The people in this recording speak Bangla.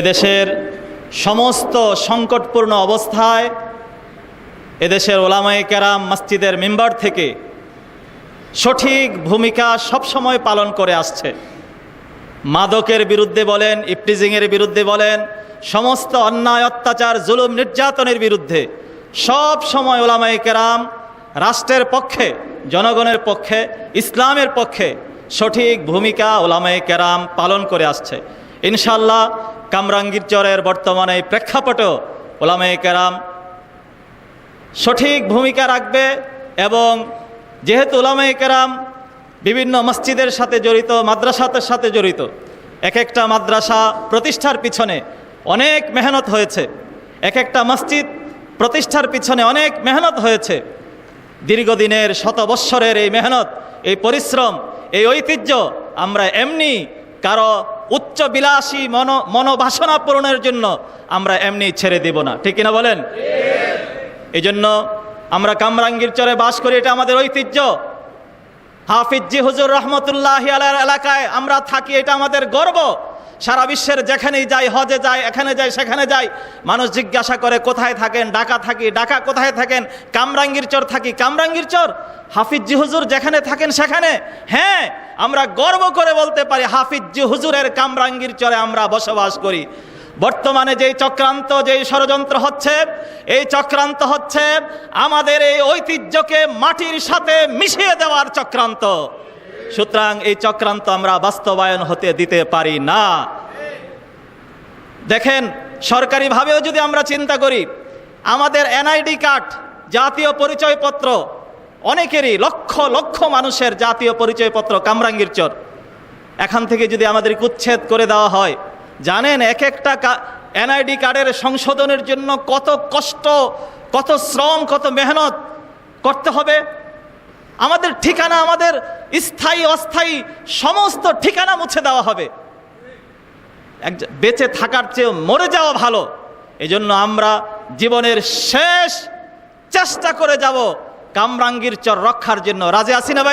এদেশের সমস্ত সংকটপূর্ণ অবস্থায় এদেশের ওলামায়ে কেরাম মসজিদের মেম্বার থেকে সঠিক ভূমিকা সবসময় পালন করে আসছে। মাদকের বিরুদ্ধে বলেন, ইপটিজিংয়ের বিরুদ্ধে বলেন, সমস্ত অন্যায়, অত্যাচার, জুলুম, নির্যাতনের বিরুদ্ধে সব সময় ওলামায়ে কেরাম রাষ্ট্রের পক্ষে, জনগণের পক্ষে, ইসলামের পক্ষে সঠিক ভূমিকা ওলামায়ে কেরাম পালন করে আসছে। ইনশাল্লাহ কামরাঙ্গীর চরের বর্তমানে এই প্রেক্ষাপটেও ওলামায়ে কেরাম সঠিক ভূমিকা রাখবে এবং যেহেতু ওলামায়ে কেরাম বিভিন্ন মসজিদের সাথে জড়িত, মাদ্রাসাতের সাথে জড়িত এক একটা মাদ্রাসা প্রতিষ্ঠার পিছনে অনেক মেহনত হয়েছে এক একটা মসজিদ প্রতিষ্ঠার পিছনে অনেক মেহনত হয়েছে, দীর্ঘদিনের শত বৎসরের এই মেহনত, এই পরিশ্রম, এই ঐতিহ্য আমরা এমনি কারও উচ্চ বিলাসী মন, মনোবাসনা পূরণের জন্য আমরা এমনি ছেড়ে দেব না। ঠিক কিনা বলেন? এই জন্য আমরা কামরাঙ্গীর চরে বাস করি, এটা আমাদের ঐতিহ্য। হাফিজি হুজুর রহমতুল্লাহ আলার এলাকায় আমরা থাকি, এটা আমাদের গর্ব। সারা বিশ্বের যেখানেই যাই, হজে যায় এখানে যাই, সেখানে যাই, মানুষ জিজ্ঞাসা করে, কোথায় থাকেন? ডাকা থাকি। ডাকা কোথায় থাকেন? কামরাঙ্গীর চর থাকি। কামরাঙ্গীর চর? হাফিজি হুজুর যেখানে থাকেন সেখানে। হ্যাঁ আমরা গর্ব করে বলতে পারি হাফিজি হুজুরের কামরাঙ্গীর চরে আমরা বসবাস করি। বর্তমানে যেই চক্রান্ত, যেই ষড়যন্ত্র হচ্ছে, এই চক্রান্ত হচ্ছে আমাদের এই ঐতিহ্যকে মাটির সাথে মিশিয়ে দেওয়ার চক্রান্ত। সুতরাং এই চক্রান্ত আমরা বাস্তবায়ন হতে দিতে পারি না। দেখেন, সরকারিভাবেও যদি আমরা চিন্তা করি, আমাদের এনআইডি কার্ড, জাতীয় পরিচয়পত্র, অনেকেরই লক্ষ লক্ষ মানুষের জাতীয় পরিচয়পত্র কামরাঙ্গীর চর। এখান থেকে যদি আমাদেরকে উচ্ছেদ করে দেওয়া হয়, জানেন এক একটা এনআইডি কার্ডের সংশোধনের জন্য কত কষ্ট, কত শ্রম, কত মেহনত করতে হবে? আমাদের ঠিকানা, আমাদের স্থায়ী, অস্থায়ী সমস্ত ঠিকানা মুছে দেওয়া হবে। এক বেঁচে থাকার চেয়ে মরে যাওয়া ভালো। এজন্য আমরা জীবনের শেষ চেষ্টা করে যাব কামরাঙ্গীর চর রক্ষার জন্য। রাজে আসি না বা